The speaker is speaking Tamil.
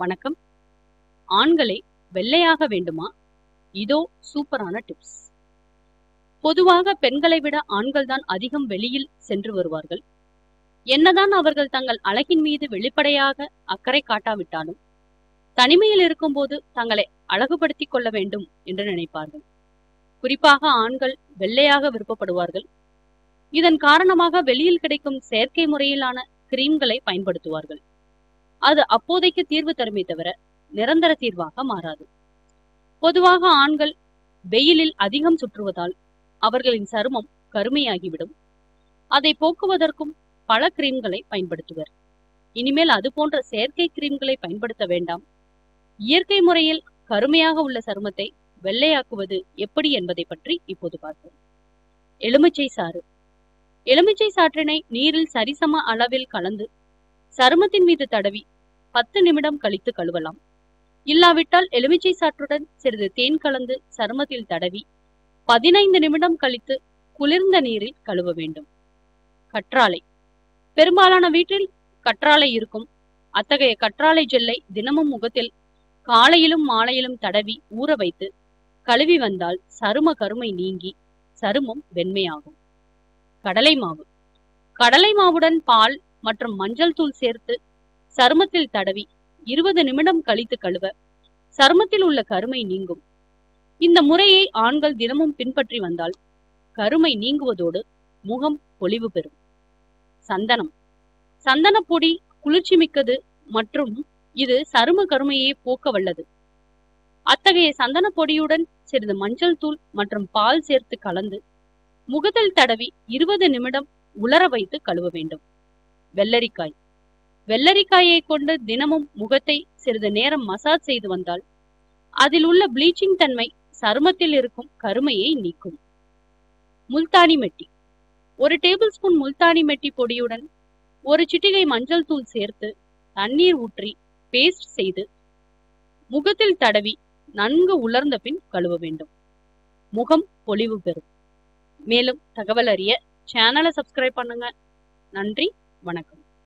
வணக்கம். ஆண்களை வெள்ளையாக வேண்டுமா? இதோ சூப்பரான டிப்ஸ். பொதுவாக பெண்களை விட ஆண்கள் தான் அதிகம் வெளியில் சென்று வருவார்கள். என்னதான் அவர்கள் தங்கள் அழகின் மீது வெளிப்படையாக அக்கறை காட்டாவிட்டாலும் தனிமையில் இருக்கும்போது தங்களை அழகுபடுத்திக் கொள்ள வேண்டும் என்று நினைப்பார்கள். குறிப்பாக ஆண்கள் வெள்ளையாக விருப்பப்படுவார்கள். இதன் காரணமாக வெளியில் கிடைக்கும் செயற்கை முறையிலான கிரீம்களை பயன்படுத்துவார்கள். அது அப்போதைக்கு தீர்வு தருமே தவிர நிரந்தர தீர்வாக மாறாது. பொதுவாக ஆண்கள் வெயிலில் அதிகம் சுற்றுவதால் அவர்களின் சருமம் கருமையாகிவிடும். அதை போக்குவதற்கும் பல கிரீம்களை பயன்படுத்துவர். இனிமேல் அது போன்ற செயற்கை கிரீம்களை பயன்படுத்த வேண்டாம். இயற்கை முறையில் கருமையாக உள்ள சருமத்தை வெள்ளையாக்குவது எப்படி என்பதை பற்றி இப்போது பார்ப்போம். எலுமிச்சை சாறு. எலுமிச்சை சாற்றினை நீரில் சரிசம அளவில் கலந்து சருமத்தின் மீது தடவி பத்து நிமிடம் கழித்து கழுவலாம். இல்லாவிட்டால் எலுமிச்சை சாற்றுடன் சிறிது தேன் கலந்து சருமத்தில் தடவி பதினைந்து நிமிடம் கழித்து குளிர்ந்த நீரில் கழுவ வேண்டும். கற்றாழை. பெரும்பாலான வீட்டில் கற்றாழை இருக்கும். அத்தகைய கற்றாழை ஜெல்லை தினமும் முகத்தில் காலையிலும் மாலையிலும் தடவி ஊற வைத்து கழுவி வந்தால் சரும கருமை நீங்கி சருமம் வெண்மையாகும். கடலை மாவு. கடலை மாவுடன் பால் மற்றும் மஞ்சள் தூள் சேர்த்து சருமத்தில் தடவி இருபது நிமிடம் கழித்து கழுவ சருமத்தில் உள்ள கருமை நீங்கும். இந்த முறையை ஆண்கள் தினமும் பின்பற்றி வந்தால் கருமை நீங்குவதோடு முகம் பொலிவு பெறும். சந்தனம். சந்தனப்பொடி குளிர்ச்சி மிக்கது மற்றும் இது சரும கருமையை போக்க வல்லது. அத்தகைய சந்தன பொடியுடன் சிறிது மஞ்சள் தூள் மற்றும் பால் சேர்த்து கலந்து முகத்தில் தடவி இருபது நிமிடம் உலர வைத்து கழுவ வேண்டும். வெள்ளரிக்காய். வெள்ளரிக்காயை கொண்டு தினமும் முகத்தை சிறிது நேரம் மசாஜ் செய்து வந்தால் அதில் உள்ள ப்ளீச்சிங் தன்மை சருமத்தில் இருக்கும் கருமையை நீக்கும். முல்தானி மெட்டி. ஒரு டேபிள் ஸ்பூன் முல்தானி மெட்டி பொடியுடன் ஒரு சிட்டிகை மஞ்சள் தூள் சேர்த்து தண்ணீர் ஊற்றி பேஸ்ட் செய்து முகத்தில் தடவி நன்கு உலர்ந்த பின் கழுவ வேண்டும். முகம் பொலிவு பெறும். மேலும் தகவல் அறிய சேனலை சப்ஸ்கிரைப் பண்ணுங்க. நன்றி வணக்கம்.